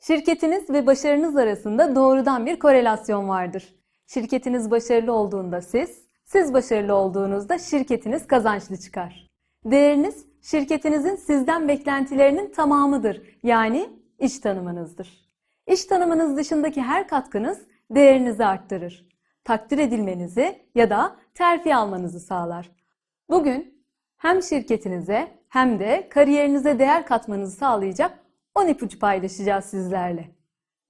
Şirketiniz ve başarınız arasında doğrudan bir korelasyon vardır. Şirketiniz başarılı olduğunda siz, siz başarılı olduğunuzda şirketiniz kazançlı çıkar. Değeriniz şirketinizin sizden beklentilerinin tamamıdır. Yani iş tanımınızdır. İş tanımınız dışındaki her katkınız değerinizi arttırır. Takdir edilmenizi ya da terfi almanızı sağlar. Bugün hem şirketinize hem de kariyerinize değer katmanızı sağlayacak 10 ipucu paylaşacağız sizlerle.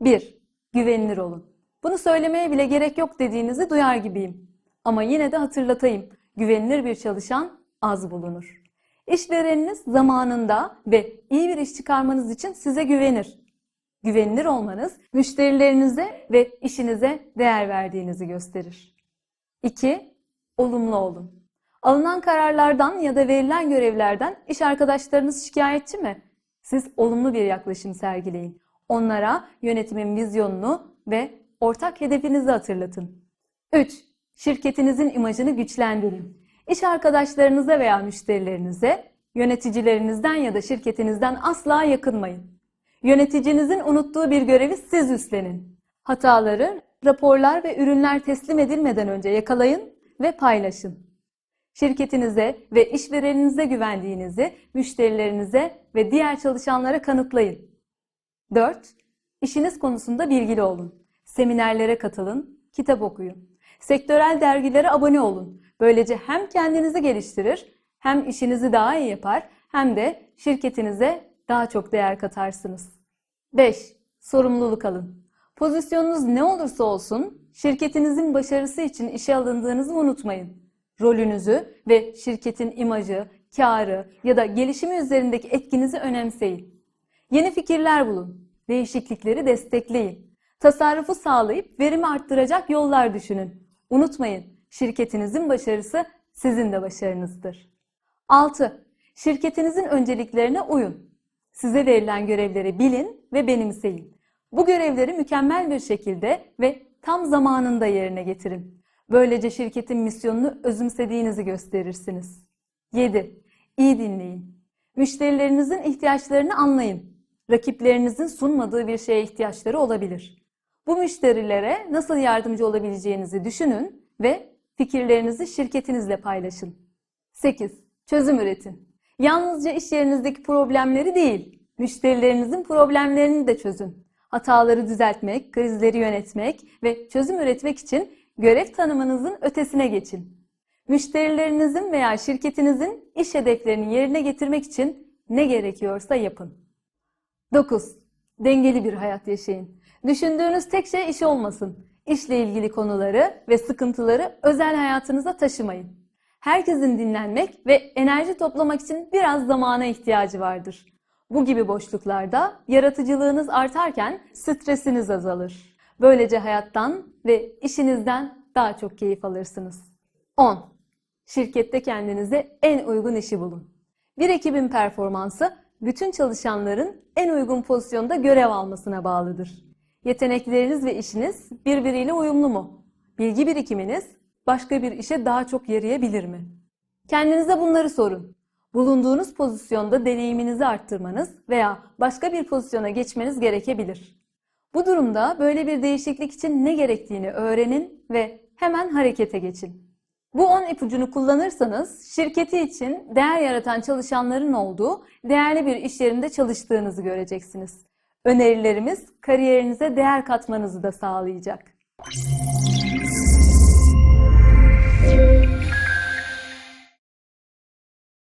1. Güvenilir olun. Bunu söylemeye bile gerek yok dediğinizi duyar gibiyim. Ama yine de hatırlatayım. Güvenilir bir çalışan az bulunur. İşvereniniz zamanında ve iyi bir iş çıkarmanız için size güvenir. Güvenilir olmanız müşterilerinize ve işinize değer verdiğinizi gösterir. 2. Olumlu olun. Alınan kararlardan ya da verilen görevlerden iş arkadaşlarınız şikayetçi mi? Siz olumlu bir yaklaşım sergileyin. Onlara yönetimin vizyonunu ve ortak hedefinizi hatırlatın. 3. Şirketinizin imajını güçlendirin. İş arkadaşlarınıza veya müşterilerinize yöneticilerinizden ya da şirketinizden asla yakınmayın. Yöneticinizin unuttuğu bir görevi siz üstlenin. Hataları, raporlar ve ürünler teslim edilmeden önce yakalayın ve paylaşın. Şirketinize ve işvereninize güvendiğinizi müşterilerinize ve diğer çalışanlara kanıtlayın. 4. İşiniz konusunda bilgili olun. Seminerlere katılın, kitap okuyun. Sektörel dergilere abone olun. Böylece hem kendinizi geliştirir, hem işinizi daha iyi yapar, hem de şirketinize daha çok değer katarsınız. 5. Sorumluluk alın. Pozisyonunuz ne olursa olsun, şirketinizin başarısı için işe alındığınızı unutmayın. Rolünüzü ve şirketin imajı, karı ya da gelişimi üzerindeki etkinizi önemseyin. Yeni fikirler bulun, değişiklikleri destekleyin. Tasarrufu sağlayıp verimi arttıracak yollar düşünün. Unutmayın, şirketinizin başarısı sizin de başarınızdır. 6. Şirketinizin önceliklerine uyun. Size verilen görevleri bilin ve benimseyin. Bu görevleri mükemmel bir şekilde ve tam zamanında yerine getirin. Böylece şirketin misyonunu özümsediğinizi gösterirsiniz. 7. İyi dinleyin. Müşterilerinizin ihtiyaçlarını anlayın. Rakiplerinizin sunmadığı bir şeye ihtiyaçları olabilir. Bu müşterilere nasıl yardımcı olabileceğinizi düşünün ve fikirlerinizi şirketinizle paylaşın. 8. Çözüm üretin. Yalnızca iş yerinizdeki problemleri değil, müşterilerinizin problemlerini de çözün. Hataları düzeltmek, krizleri yönetmek ve çözüm üretmek için görev tanımınızın ötesine geçin. Müşterilerinizin veya şirketinizin iş hedeflerini yerine getirmek için ne gerekiyorsa yapın. 9. Dengeli bir hayat yaşayın. Düşündüğünüz tek şey iş olmasın. İşle ilgili konuları ve sıkıntıları özel hayatınıza taşımayın. Herkesin dinlenmek ve enerji toplamak için biraz zamana ihtiyacı vardır. Bu gibi boşluklarda yaratıcılığınız artarken stresiniz azalır. Böylece hayattan ve işinizden daha çok keyif alırsınız. 10. Şirkette kendinize en uygun işi bulun. Bir ekibin performansı bütün çalışanların en uygun pozisyonda görev almasına bağlıdır. Yetenekleriniz ve işiniz birbiriyle uyumlu mu? Bilgi birikiminiz başka bir işe daha çok yarayabilir mi? Kendinize bunları sorun. Bulunduğunuz pozisyonda deneyiminizi arttırmanız veya başka bir pozisyona geçmeniz gerekebilir. Bu durumda böyle bir değişiklik için ne gerektiğini öğrenin ve hemen harekete geçin. Bu 10 ipucunu kullanırsanız şirketi için değer yaratan çalışanların olduğu değerli bir iş yerinde çalıştığınızı göreceksiniz. Önerilerimiz kariyerinize değer katmanızı da sağlayacak.